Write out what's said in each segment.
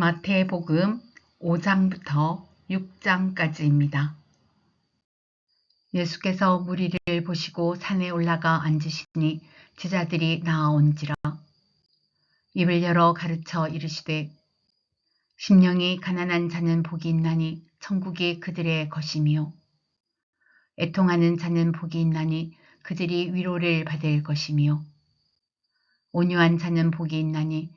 마태복음 5장부터 6장까지입니다. 예수께서 무리를 보시고 산에 올라가 앉으시니 제자들이 나아온지라 입을 열어 가르쳐 이르시되 심령이 가난한 자는 복이 있나니 천국이 그들의 것이며 애통하는 자는 복이 있나니 그들이 위로를 받을 것이며 온유한 자는 복이 있나니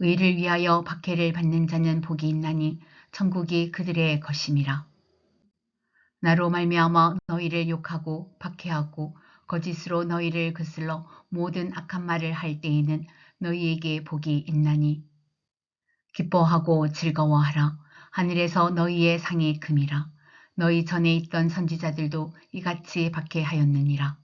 의를 위하여 박해를 받는 자는 복이 있나니 천국이 그들의 것임이라. 나로 말미암아 너희를 욕하고 박해하고 거짓으로 너희를 거슬러 모든 악한 말을 할 때에는 너희에게 복이 있나니 기뻐하고 즐거워하라. 하늘에서 너희의 상이 금이라. 너희 전에 있던 선지자들도 이같이 박해하였느니라.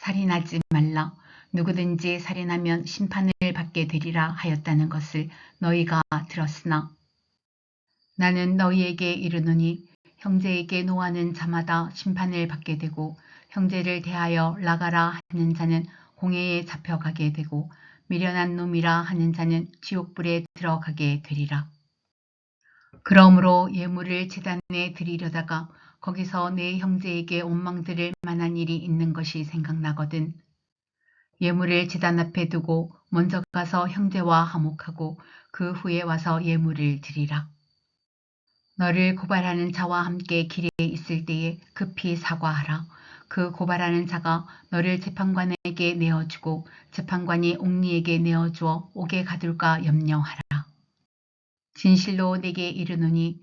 살인하지 말라. 누구든지 살인하면 심판을 받게 되리라 하였다는 것을 너희가 들었으나 나는 너희에게 이르노니 형제에게 노하는 자마다 심판을 받게 되고 형제를 대하여 나가라 하는 자는 공회에 잡혀가게 되고 미련한 놈이라 하는 자는 지옥불에 들어가게 되리라. 그러므로 예물을 재단에 드리려다가 거기서 내 형제에게 원망 들을 만한 일이 있는 것이 생각나거든. 예물을 재단 앞에 두고 먼저 가서 형제와 화목하고 그 후에 와서 예물을 드리라. 너를 고발하는 자와 함께 길에 있을 때에 급히 사과하라. 그 고발하는 자가 너를 재판관에게 내어주고 재판관이 옥리에게 내어주어 옥에 가둘까 염려하라. 진실로 내게 이르노니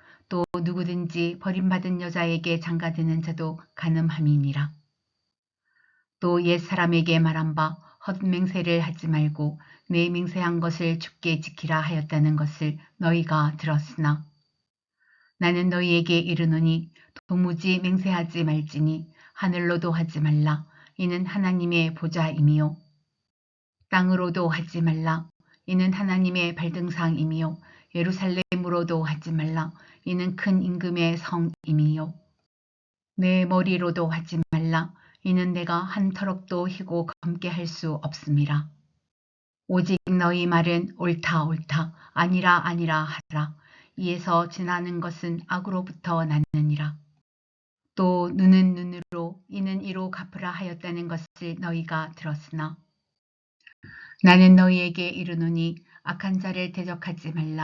또 누구든지 버림받은 여자에게 장가드는 자도 가늠함이니라. 또 옛사람에게 말한 바 헛맹세를 하지 말고 내 맹세한 것을 죽게 지키라 하였다는 것을 너희가 들었으나 나는 너희에게 이르노니 도무지 맹세하지 말지니 하늘로도 하지 말라. 이는 하나님의 보좌임이요. 땅으로도 하지 말라. 이는 하나님의 발등상임이요. 예루살렘 으로도 하지 말라. 이는 큰 임금의 성임이요. 내 머리로도 하지 말라. 이는 내가 한 터럭도 희고 검게 할 수 없음이라. 오직 너희 말은 옳다 옳다 아니라 아니라 하라. 이에서 지나는 것은 악으로부터 났느니라. 또 눈은 눈으로 이는 이로 갚으라 하였다는 것을 너희가 들었으나 나는 너희에게 이르노니 악한 자를 대적하지 말라.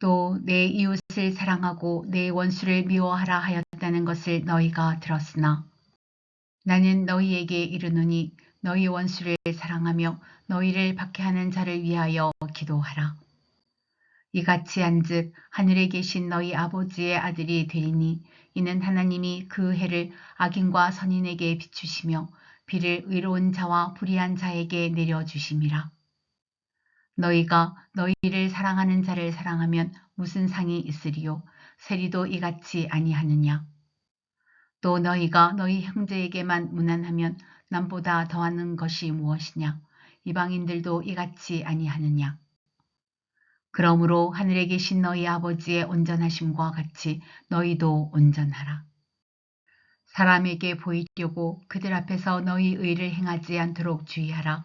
또 내 이웃을 사랑하고 내 원수를 미워하라 하였다는 것을 너희가 들었으나 나는 너희에게 이르노니 너희 원수를 사랑하며 너희를 박해하는 자를 위하여 기도하라. 이같이 한즉 하늘에 계신 너희 아버지의 아들이 되리니 이는 하나님이 그 해를 악인과 선인에게 비추시며 비를 의로운 자와 불의한 자에게 내려주심이라. 너희가 너희를 사랑하는 자를 사랑하면 무슨 상이 있으리요 세리도 이같이 아니하느냐. 또 너희가 너희 형제에게만 무난하면 남보다 더하는 것이 무엇이냐. 이방인들도 이같이 아니하느냐. 그러므로 하늘에 계신 너희 아버지의 온전하심과 같이 너희도 온전하라. 사람에게 보이려고 그들 앞에서 너희 의를 행하지 않도록 주의하라.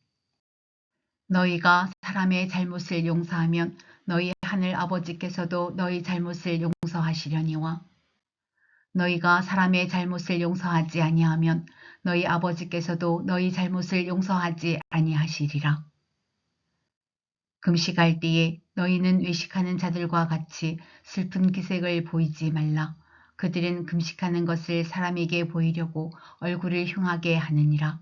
너희가 사람의 잘못을 용서하면 너희 하늘 아버지께서도 너희 잘못을 용서하시려니와 너희가 사람의 잘못을 용서하지 아니하면 너희 아버지께서도 너희 잘못을 용서하지 아니하시리라. 금식할 때에 너희는 외식하는 자들과 같이 슬픈 기색을 보이지 말라. 그들은 금식하는 것을 사람에게 보이려고 얼굴을 흉하게 하느니라.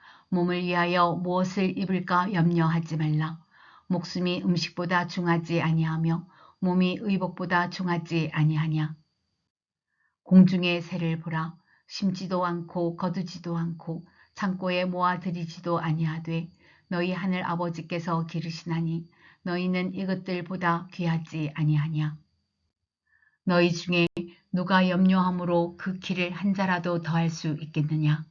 몸을 위하여 무엇을 입을까 염려하지 말라. 목숨이 음식보다 중하지 아니하며 몸이 의복보다 중하지 아니하냐. 공중의 새를 보라. 심지도 않고 거두지도 않고 창고에 모아들이지도 아니하되 너희 하늘 아버지께서 기르시나니 너희는 이것들보다 귀하지 아니하냐. 너희 중에 누가 염려함으로 그 키를 한 자라도 더할 수 있겠느냐.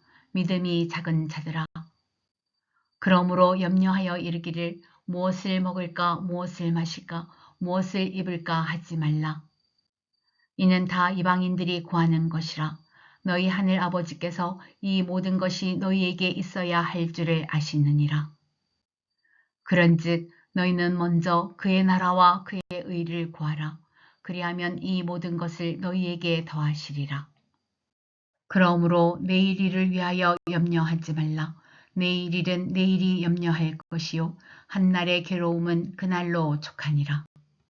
믿음이 작은 자들아. 그러므로 염려하여 이르기를 무엇을 먹을까 무엇을 마실까 무엇을 입을까 하지 말라. 이는 다 이방인들이 구하는 것이라. 너희 하늘 아버지께서 이 모든 것이 너희에게 있어야 할 줄을 아시느니라. 그런즉 너희는 먼저 그의 나라와 그의 의를 구하라. 그리하면 이 모든 것을 너희에게 더하시리라. 그러므로 내일 일을 위하여 염려하지 말라. 내일 일은 내일이 염려할 것이요 한날의 괴로움은 그날로 족하니라.